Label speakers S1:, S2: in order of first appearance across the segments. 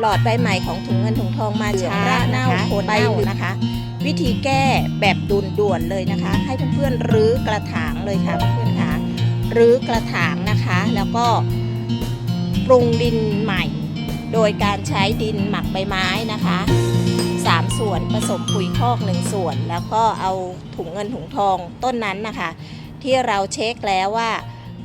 S1: หลอดใบใหม่ของถุงเงินถุงทองมาช้า
S2: เหลืองรากเน่า
S1: นะคะ
S2: โคนเน่านะคะ
S1: วิธีแก้แบบดุลด่วนเลยนะคะ ให้เพื่อนๆรื้อกระถางเลยค่ะเพื่อนๆค่ะรื้อกระถางนะคะ แล้วก็ปรุงดินใหม่ โดยการใช้ดินหมักใบไม้นะคะสามส่วนผสมปุ๋ยคอกหนึ่งส่วน แล้วก็เอาถุงเงินถุงทองต้นนั้นนะคะ ที่เราเช็คแล้วว่า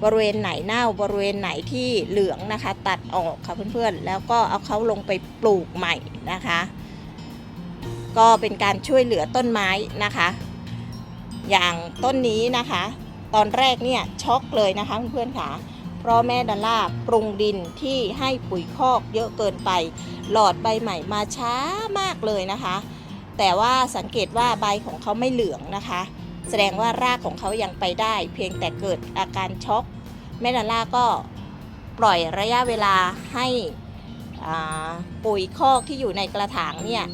S1: บริเวณไหนเน่าบริเวณไหนที่เหลืองนะคะ ตัดออกค่ะเพื่อนๆ แล้วก็เอาเขาลงไปปลูกใหม่นะคะ ก็เป็นการช่วยเหลือต้นไม้นะคะ อย่างต้นนี้นะคะ ตอนแรกเนี่ยช็อกเลยนะคะเพื่อนๆค่ะเพราะแม่ดอลล่าปรุงดินที่ให้ปุ๋ยคอกเยอะเกินไป หลอดใบใหม่มาช้ามากเลยนะคะ แต่ว่าสังเกตว่าใบของเขาไม่เหลืองนะคะ แสดงว่ารากของเขายังไปได้ เพียงแต่เกิดอาการช็อกแม่ดอลล่าก็ปล่อยระยะเวลาให้ปุ๋ยคอกที่อยู่ในกระถางเนี่ย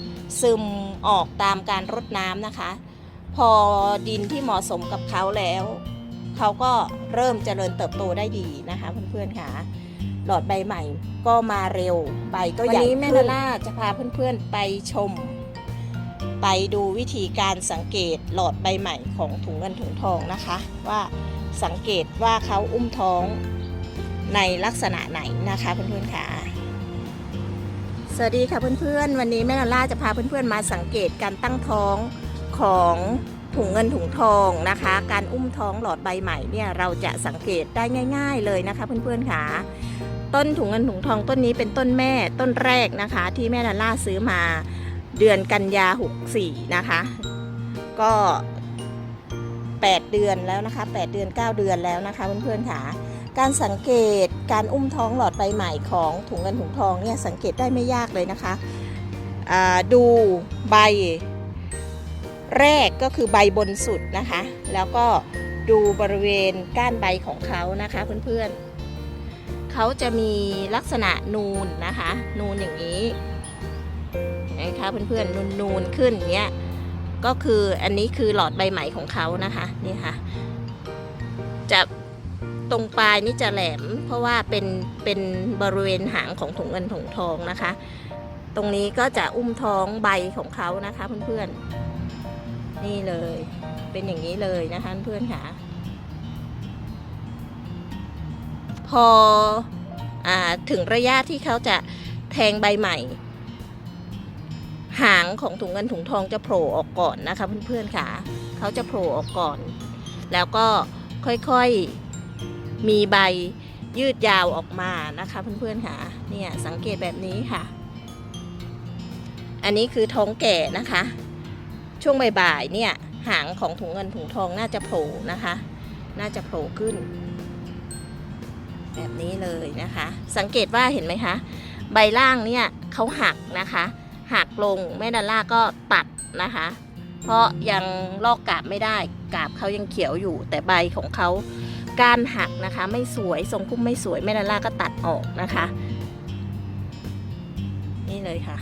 S1: ซึมออกตามการรดน้ำนะคะ พอดินที่เหมาะสมกับเขาแล้ว เขาก็เริ่มเจริญเติบโตได้ดีนะคะเพื่อนๆค่ะหลอดใบใหม่ก็มาเร็วใบก็ใหญ่
S2: วันนี้
S1: แม่นาล่าจะพาเพื่อนๆไปชม ไปดูวิธีการสังเกตหลอดใบใหม่ของถุงเงินถุงทองนะคะ ว่าสังเกตว่าเขาอุ้มท้องในลักษณะไหนนะคะเพื่อนๆค่ะ สวัสดีค่ะเพื่อนๆ วันนี้แม่นาล่าจะพาเพื่อนๆมาสังเกตการตั้งท้องของถุงเงินถุงทองนะคะ การอุ้มท้องหลอดใบใหม่เนี่ยเราจะสังเกตได้ง่าย ๆ เลยนะคะ เพื่อนๆค่ะต้นถุงเงินถุงทองต้นนี้เป็นต้นแม่ต้นแรกนะคะ ที่แม่นาล่าซื้อมา เดือนกันยา64 นะคะ ก็ 8 เดือนแล้วนะคะ 8 เดือน 9 เดือนแล้วนะคะเพื่อนๆค่ะ การสังเกตการอุ้มท้องหลอดใบใหม่ของถุงเงินถุงทองเนี่ยสังเกตได้ไม่ยากเลยนะคะ ดูใบแรกก็คือใบบนสุดนะคะ แล้วก็ดูบริเวณก้านใบของเขานะคะเพื่อนๆเขาจะมีลักษณะนูนนะคะ นูนอย่างนี้ นะคะเพื่อนๆนูนนูนๆขึ้นอย่างเงี้ยก็คืออันนี้คือหลอดใบใหม่ของเขานะคะนี่ค่ะจะตรงปลายนี่จะแหลม เพราะว่าเป็นเป็นบริเวณหางของถุงเงินถุงทองนะคะ ตรงนี้ก็จะอุ้มท้องใบของเขานะคะเพื่อนๆนี่เลยเป็นอย่างนี้เลยนะคะเพื่อนค่ะพออาถึงระยะที่เขาจะแทงใบใหม่ หางของถุงเงินถุงทองจะโผล่ออกก่อนนะคะเพื่อนๆค่ะเขาจะโผล่ออกก่อน แล้วก็ค่อยๆมีใบยืดยาวออกมานะคะเพื่อนๆค่ะเนี่ยสังเกตแบบนี้ค่ะ อันนี้คือท้องแก่นะคะ ช่วงบ่ายๆเนี่ยหางของถุงเงินถุงทองน่าจะโผล่นะคะ น่าจะโผล่ขึ้น แบบนี้เลยนะคะ สังเกตว่าเห็นไหมคะ ใบล่างเนี่ยเขาหักนะคะ หักลงแม่ดาล่าก็ตัดนะคะ เพราะยังลอกกาบไม่ได้กาบเขายังเขียวอยู่ แต่ใบของเขาการหักนะคะ ไม่สวยทรงพุ่มไม่สวยแม่ดาล่าก็ตัดออกนะคะ นี่เลยค่ะ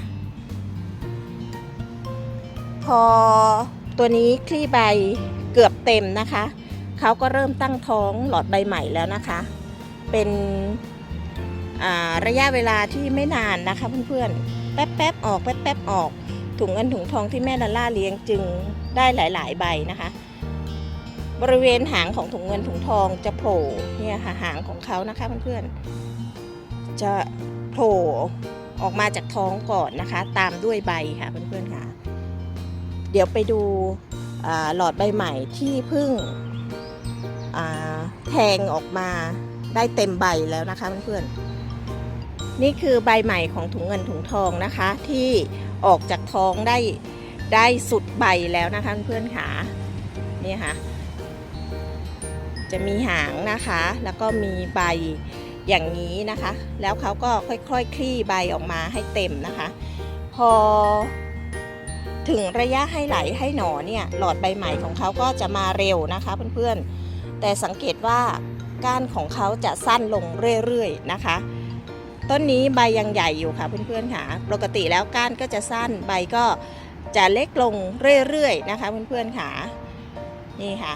S1: พอตัวนี้คลี่ใบเกือบเต็มนะคะเขาก็เริ่มตั้งท้องหลอดใบใหม่แล้วนะคะ เป็นระยะเวลาที่ไม่นานนะคะเพื่อนๆ แป๊บๆออกแป๊บๆออก ถุงเงินถุงทองที่แม่ดอลล่าเลี้ยงจึงได้หลาย ๆ ใบนะคะ บริเวณหางของถุงเงินถุงทองจะโผล่เนี่ยค่ะหางของเขานะคะเพื่อนๆจะโผล่ออกมาจากท้องก่อนนะคะ ตามด้วยใบค่ะเพื่อนๆค่ะ เดี๋ยวไปดูหลอดใบใหม่ที่เพิ่งแทงออกมาได้เต็มใบแล้วนะคะเพื่อนๆ นี่คือใบใหม่ของถุงเงินถุงทองนะคะ ที่ออกจากท้องได้ได้สุดใบแล้วนะคะเพื่อนๆค่ะนี่ค่ะ จะมีหางนะคะ แล้วก็มีใบอย่างนี้นะคะ แล้วเขาก็ค่อยๆคคลี่ใบออกมาให้เต็มนะคะ พอถึงระยะให้ไหลให้หนอเนี่ยหลอดใบใหม่ของเขาก็จะมาเร็วนะคะเพื่อนๆ แต่สังเกตว่าก้านของเขาจะสั้นลงเรื่อยๆนะคะ ต้นนี้ใบยังใหญ่อยู่ค่ะเพื่อนๆค่ะ ปกติแล้วก้านก็จะสั้นใบก็จะเล็กลงเรื่อยๆนะคะเพื่อนๆค่ะ นี่ค่ะ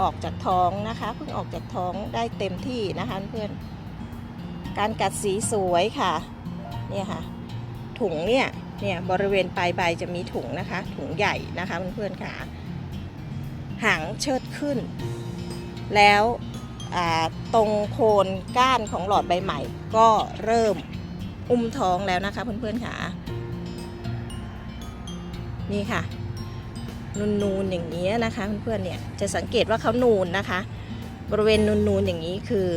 S1: ออกจากท้องนะคะเพิ่งออกจากท้องได้เต็มที่นะคะเพื่อนการกัดสีสวยค่ะ เนี่ยค่ะ ถุงเนี่ย เนี่ยบริเวณปลายใบจะมีถุงนะคะ ถุงใหญ่นะคะเพื่อนๆค่ะ หางเชิดขึ้น แล้ว ตรงโคนก้านของหลอดใบใหม่ ก็เริ่มอุ้มท้องแล้วนะคะเพื่อนๆค่ะ นี่ค่ะ นูนๆอย่างนี้นะคะเพื่อนๆเนี่ยจะสังเกตว่าเขานูนนะคะ บริเวณนูนๆอย่างนี้คือ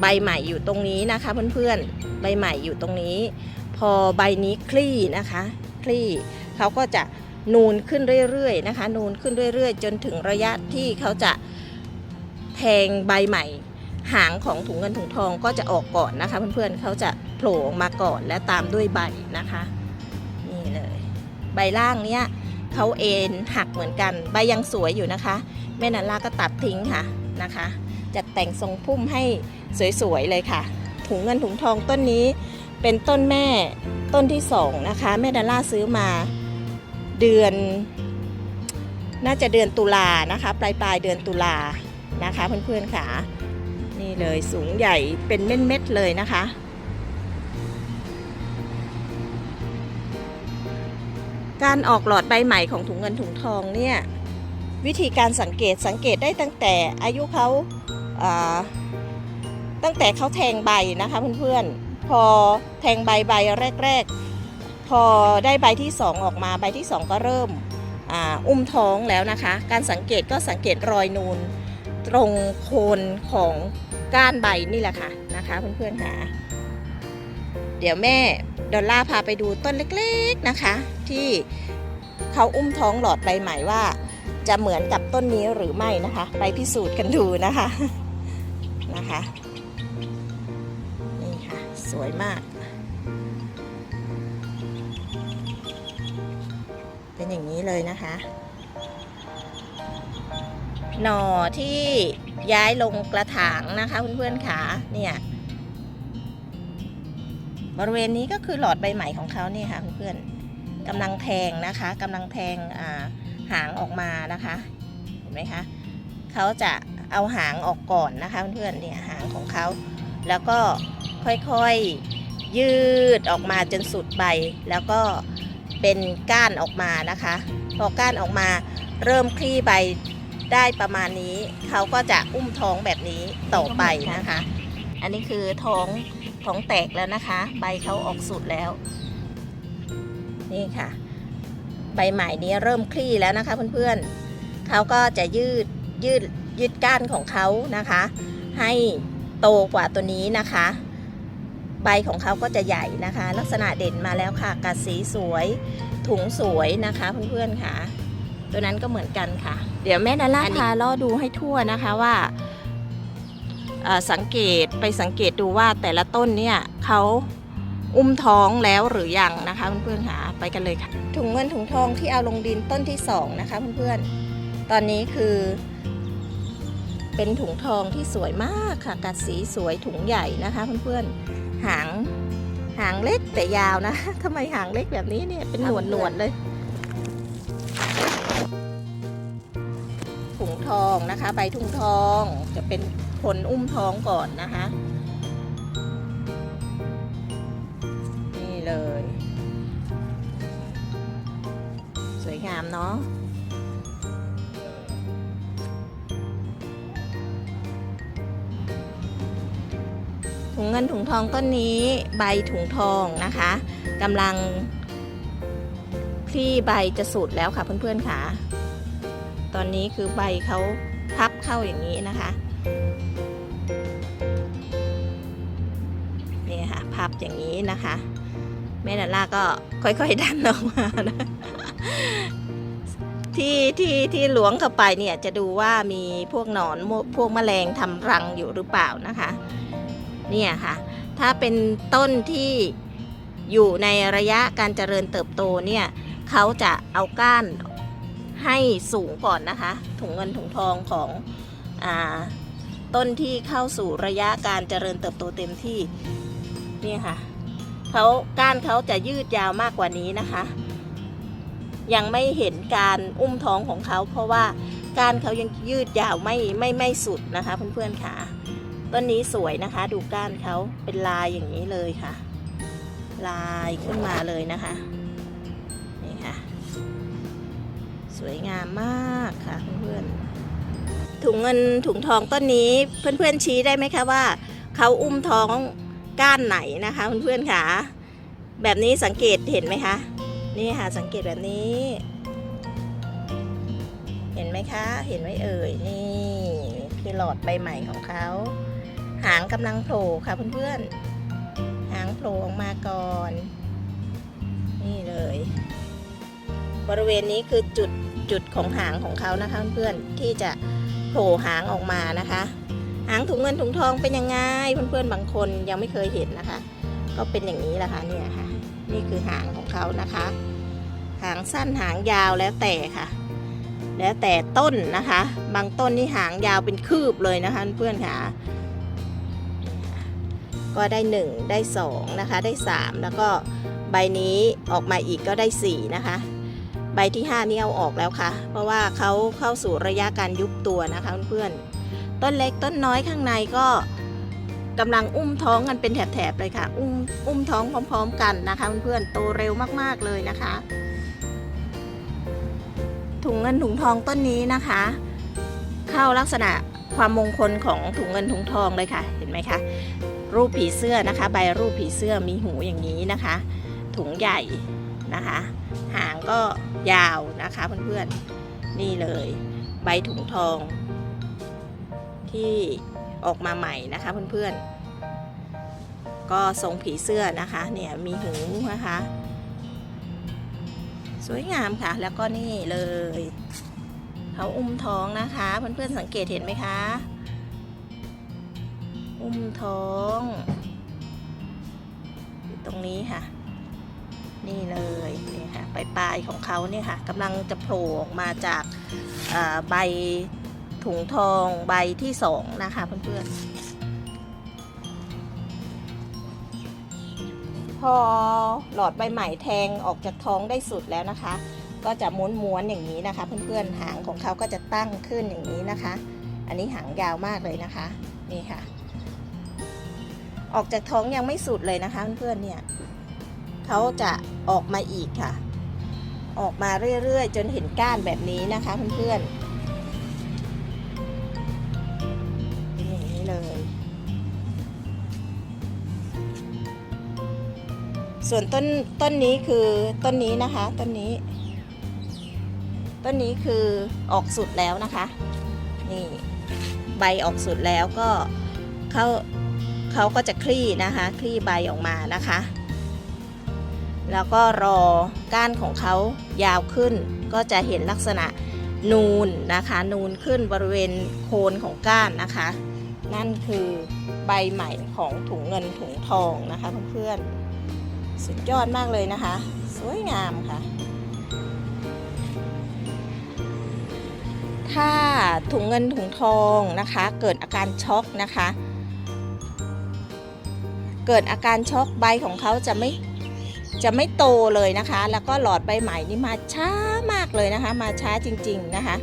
S1: ใบใหม่อยู่ตรงนี้นะคะเพื่อนๆ ใบใหม่อยู่ตรงนี้ พอใบนี้คลี่นะคะ คลี่เขาก็จะนูนขึ้นเรื่อยๆนะคะ นูนขึ้นเรื่อย ๆ จนถึงระยะที่เขาจะ ทงใบใหม่ หางของถุงเงินถุงทองก็จะออกก่อนนะคะ เพื่อนๆเขาจะโผล่ออกมาก่อนและตามด้วยใบนะคะนี่เลย ใบล่างเนี้ยเขาเอ็นหักเหมือนกัน ใบยังสวยอยู่นะคะ แม่นันลาก็ตัดทิ้งค่ะนะคะจัดแต่งทรงพุ่มให้สวยๆเลยค่ะ ถุงเงินถุงทองต้นนี้เป็นต้นแม่ต้นที่สองนะคะ แม่ดาล่าซื้อมาเดือน น่าจะเดือนตุลานะคะ ปลายปลายเดือนตุลา นะคะเพื่อนๆค่ะ นี่เลยสูงใหญ่เป็นเม็ดๆเลยนะคะ การออกหลอดใบใหม่ของถุงเงินถุงทองเนี่ยวิธีการสังเกตสังเกตได้ตั้งแต่อายุเขาอ่าตั้งแต่เขาแทงใบนะคะเพื่อนๆ พอแทงใบใบแรก ๆ พอได้ใบที่ 2 ออกมาใบที่ 2 ก็เริ่มออุ้มท้องแล้วนะคะ การสังเกตก็สังเกตรอยนูน ตรงโคนของก้านใบนี่แหละค่ะนะคะเพื่อนๆค่ะ เดี๋ยวแม่ดอลล่าพาไปดูต้นเล็กๆนะคะ ที่เขาอุ้มท้องหลอดใบใหม่ว่า จะเหมือนกับต้นนี้หรือไม่นะคะ ไปพิสูจน์กันดูนะคะนะคะนี่ค่ะสวยมาก เป็นอย่างนี้เลยนะคะ หน่อที่ย้ายลงกระถางนะคะเพื่อนๆค่ะเนี่ยบริเวณนี้ก็คือหลอดใบใหม่ของเขาเนี่ยค่ะเพื่อนๆกำลังแทงนะคะกำลังแทงาหางออกมานะคะเห็นไหมคะเขาจะเอาหางออกก่อนนะคะเพื่อนๆเนี่ยหางของเขาแล้วก็ค่อยๆยืดออกมาจนสุดใบ แล้วก็เป็นก้านออกมานะคะ พอก้านออกมาเริ่มคลี่ใบ ได้ประมาณนี้ เขาก็จะอุ้มท้องแบบนี้ต่อไปนะคะ อันนี้คือท้องท้องแตกแล้วนะคะ ใบเขาออกสุดแล้ว นี่ค่ะ ใบใหม่นี้เริ่มคลี่แล้วนะคะเพื่อนๆเขาก็จะยืดยืดยืดก้านของเขานะคะ ให้โตกว่าตัวนี้นะคะ ใบของเขาก็จะใหญ่นะคะ ลักษณะเด่นมาแล้วค่ะกัดสีสวยถุงสวยนะคะเพื่อนๆค่ะ ตัวนั้นก็เหมือนกันค่ะ เดี๋ยวแม่นาล่าพาล่อดูให้ทั่วนะคะว่าเอ่อสังเกตไปสังเกตดูว่าแต่ละต้นเนี่ยเขาอุ้มท้องแล้วหรือยังนะคะเพื่อนๆค่ะไปกันเลยค่ะถุงเงินถุงทองที่เอาลงดินต้นที่สองนะคะเพื่อนๆตอนนี้คือ เป็นถุงทองที่สวยมากค่ะกัดสีสวยถุงใหญ่นะคะเพื่อนๆหางหางเล็กแต่ยาวนะทำไมหางเล็กแบบนี้เนี่ยเป็นหนวดหนวดๆเลย องนะคะ ใบถุงทองจะเป็นผลอุ้มท้องก่อนนะคะ นี่เลย สวยงามเนาะถุงเงินถุงทองต้นนี้ใบถุงทองนะคะกำลังคลี่ใบจะสุดแล้วค่ะเพื่อนๆค่ะ ตอนนี้คือใบเขาพับเข้าอย่างนี้นะคะนี่ค่ะพับอย่างนี้นะคะแม่ดาล่าก็ค่อยๆดันออกมานะที่ที่ที่หลวงเข้าไปเนี่ยจะดูว่ามีพวกหนอนพวกแมลงทำรังอยู่หรือเปล่านะคะ เนี่ยค่ะ ถ้าเป็นต้นที่อยู่ในระยะการเจริญเติบโตเนี่ยเขาจะเอาก้าน ให้สูงก่อนนะคะ ถุงเงินถุงทองของอต้นที่เข้าสู่ระยะการเจริญเติบโตเต็มที่นี่ค่ะเขาก้านเขาจะยืดยาวมากกว่านี้นะคะ ยังไม่เห็นการอุ้มท้องของเขา เพราะว่าก้านเขายังยืดยาวไม่ไม่ไม่สุดนะคะเพื่อนๆค่ะต้นนี้สวยนะคะ ดูก้านเขาเป็นลายอย่างนี้เลยค่ะ ลายขึ้นมาเลยนะคะ วยงามมากค่ะเพื่อนๆถุงเงินถุงทองต้นนี้เพื่อนๆชี้ได้ไหมคะว่าเขาอุ้มท้องก้านไหนนะคะเพื่อนๆค่ะ แบบนี้สังเกตเห็นไหมคะ นี่ค่ะสังเกตแบบนี้ เห็นไหมคะ เห็นไหมเอ่ยนี่คือหลอดใบใหม่ของเขาหางกำลังโผล่ค่ะเพื่อนๆ หางโผล่ออกมาก่อน นี่เลย บริเวณนี้คือจุด จุดของหางของเขานะคะเพื่อนๆที่จะโผล่หางออกมานะคะ หางถุงเงินถุงทองเป็นยังไงเพื่อนๆบางคนยังไม่เคยเห็นนะคะ ก็เป็นอย่างนี้แหละค่ะเนี่ยค่ะ นี่คือหางของเขานะคะ หางสั้นหางยาวแล้วแต่ค่ะ แล้วแต่ต้นนะคะ บางต้นนี่หางยาวเป็นคืบเลยนะคะเพื่อนๆค่ะก็ได้หนึ่งได้สองนะคะ ได้สามแล้วก็ใบนี้ออกมาอีกก็ได้สี่นะคะ ใบที่ห้านี่เอาออกแล้วค่ะ เพราะว่าเขาเข้าสู่ระยะการยุบตัวนะคะเพื่อนๆต้นเล็กต้นน้อยข้างในก็กำลังอุ้มท้องกันเป็นแถบๆเลยค่ะ อุ้มอุ้มท้องพร้อม ๆ กันนะคะเพื่อนๆโตเร็วมากๆเลยนะคะ ถุงเงินถุงทองต้นนี้นะคะ เข้าลักษณะความมงคลของถุงเงินถุงทองเลยค่ะ เห็นไหมคะรูปผีเสื้อนะคะ ใบรูปผีเสื้อมีหูอย่างนี้นะคะ ถุงใหญ่ นะคะ หางก็ยาวนะคะเพื่อนๆ นี่เลย ใบถุงทอง ที่ออกมาใหม่นะคะเพื่อนๆ ก็ทรงผีเสื้อนะคะเนี่ยมีหูนะคะ สวยงามค่ะ แล้วก็นี่เลยเขาอุ้มท้องนะคะเพื่อนๆสังเกตเห็นไหมคะอุ้มท้องอยู่ตรงนี้ค่ะ นี่เลยนี่ค่ะปลายปลายของเขาเนี่ยค่ะกำลังจะโผล่ออกมาจากใบถุงทองใบที่สองนะคะเพื่อนๆพอหลอดใบใหม่แทงออกจากท้องได้สุดแล้วนะคะ ก็จะม้วนๆอย่างนี้นะคะเพื่อนๆหางของเขาก็จะตั้งขึ้นอย่างนี้นะคะ อันนี้หางยาวมากเลยนะคะนี่ค่ะ ออกจากท้องยังไม่สุดเลยนะคะเพื่อนๆเนี่ย เขาจะออกมาอีกค่ะ ออกมาเรื่อยๆ จนเห็นก้านแบบนี้นะคะเพื่อนๆเป็นอย่างนี้เลย ส่วนต้นต้นนี้คือต้นนี้นะคะต้นนี้ ต้นนี้คือออกสุดแล้วนะคะนี่ใบออกสุดแล้วก็เขาเขาก็จะคลี่นะคะ คลี่ใบออกมานะคะ แล้วก็รอก้านของเขายาวขึ้น ก็จะเห็นลักษณะนูนนะคะ นูนขึ้นบริเวณโคนของก้านนะคะ นั่นคือใบใหม่ของถุงเงินถุงทองนะคะเพื่อนๆสุดยอดมากเลยนะคะ สวยงามค่ะ ถ้าถุงเงินถุงทองนะคะ เกิดอาการช็อกนะคะ เกิดอาการช็อกใบของเขาจะไม่ จะไม่โตเลยนะคะ แล้วก็หลอดใบใหม่นี่มาช้ามากเลยนะคะ มาช้าจริงๆนะคะ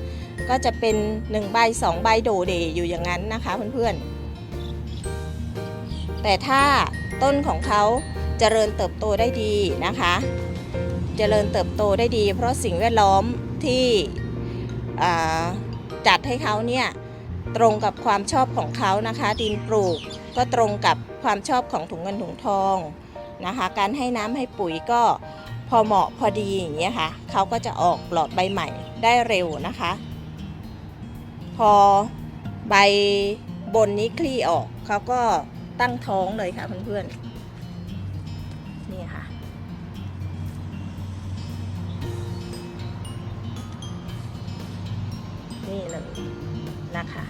S1: ก็จะเป็น1ใบ2ใบโดเดอยู่อย่างนั้นนะคะเพื่อนๆ แต่ถ้าต้นของเขาเจริญเติบโตได้ดีนะคะเจริญเติบโตได้ดี เพราะสิ่งแวดล้อมที่จัดให้เขาเนี่ยตรงกับความชอบของเขานะคะ ดินปลูกก็ตรงกับความชอบของถุงเงินถุงทอง นะคะ การให้น้ำให้ปุ๋ยก็พอเหมาะพอดีอย่างเงี้ยค่ะเขาก็จะออกหลอดใบใหม่ได้เร็วนะคะ พอใบบนนี้คลี่ออกเขาก็ตั้งท้องเลยค่ะเพื่อนๆนี่ค่ะ นี่เลยนะคะ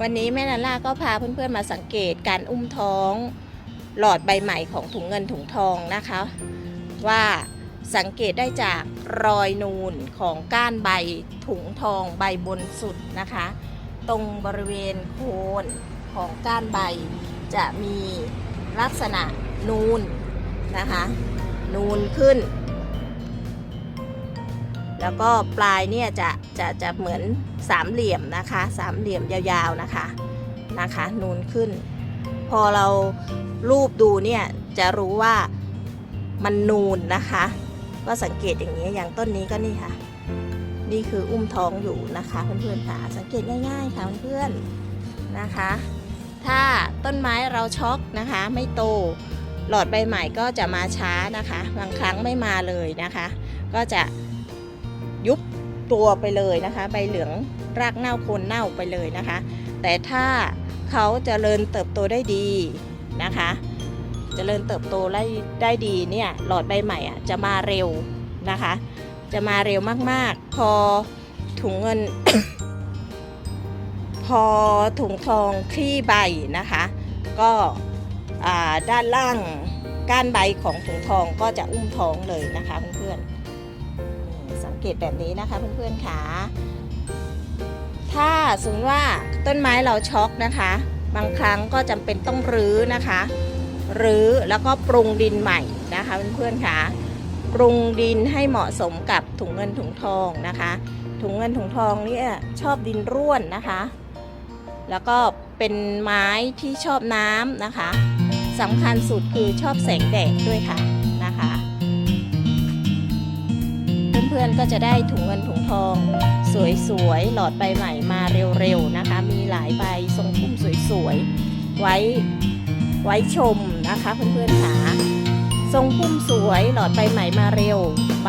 S1: วันนี้แม่นาล่าก็พาเพื่อนๆมาสังเกตการอุ้มท้อง หลอดใบใหม่ของถุงเงินถุงทองนะคะ ว่าสังเกตได้จากรอยนูนของก้านใบถุงทองใบบนสุดนะคะ ตรงบริเวณโคนของก้านใบจะมีลักษณะนูนนะคะ นูนขึ้น แล้วก็ปลายเนี่ยจะจะจะเหมือนสามเหลี่ยมนะคะสามเหลี่ยมยาวๆนะคะนะคะนูนขึ้น พอเรารูปดูเนี่ยจะรู้ว่ามันนูนนะคะ ก็สังเกตอย่างนี้อย่างต้นนี้ก็นี่ค่ะ นี่คืออุ้มท้องอยู่นะคะเพื่อนๆค่ะสังเกตง่ายๆค่ะเพื่อนๆนะคะ ถ้าต้นไม้เราช็อกนะคะ ไม่โตหลอดใบใหม่ก็จะมาช้านะคะ บางครั้งไม่มาเลยนะคะ ก็จะ ยุบตัวไปเลยนะคะ ใบเหลืองรากเน่าโคนเน่าไปเลยนะคะ แต่ถ้าเขาเจริญเติบโตได้ดีนะคะเจริญเติบโตได้ได้ดีเนี่ยหลอดใบใหม่อะจะมาเร็วนะคะ จะมาเร็วมากๆ พอถุงเงิน พอถุงทองคลี่ใบนะคะ ก็อ่าด้านล่างก้านใบของถุงทองก็จะอุ้มท้องเลยนะคะเพื่อนๆ เกตแบบนี้นะคะเพื่อนๆค่ะถ้าสมมติว่าต้นไม้เราช็อกนะคะ บางครั้งก็จำเป็นต้องรื้อนะคะรื้อแล้วก็ปรุงดินใหม่นะคะเพื่อนๆค่ะปรุงดินให้เหมาะสมกับถุงเงินถุงทองนะคะ ถุงเงินถุงทองเนี่ยชอบดินร่วนนะคะ แล้วก็เป็นไม้ที่ชอบน้ำนะคะสำคัญสุดคือชอบแสงแดดด้วยค่ะ พื่อนๆก็จะได้ถุงเงินถุงทอง สวยๆ หลอดใบใหม่มาเร็วๆนะคะ มีหลายใบทรงพุ่มสวยๆ ไว้ไว้ชมนะคะเพื่อนๆค่ะทรงพุ่มสวยหลอดใบใหม่มาเร็วใบ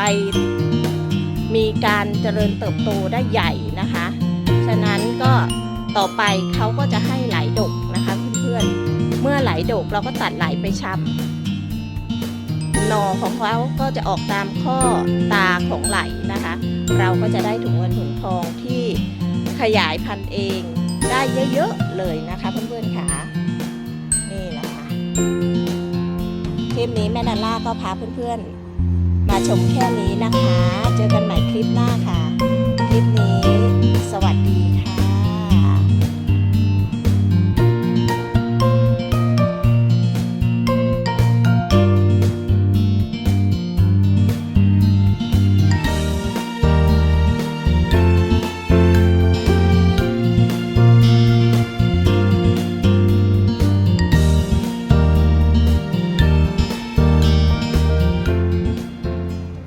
S1: มีการเจริญเติบโตได้ใหญ่นะคะ ฉะนั้นก็ต่อไปเขาก็จะให้ไหลดกนะคะเพื่อนๆเมื่อไหลดกเราก็ตัดไหลไปชำ หน่อของเขาก็จะออกตามข้อตาของไหลนะคะ เราก็จะได้ถุงเงินถุงทองที่ขยายพันธุ์เองได้เยอะๆเลยนะคะเพื่อนๆค่ะนี่แหละคะคลิปนี้แม่นาล่าก็พาเพื่อนๆ มาชมแค่นี้นะคะ เจอกันใหม่คลิปหน้าค่ะ คลิปนี้ สวัสดีค่ะ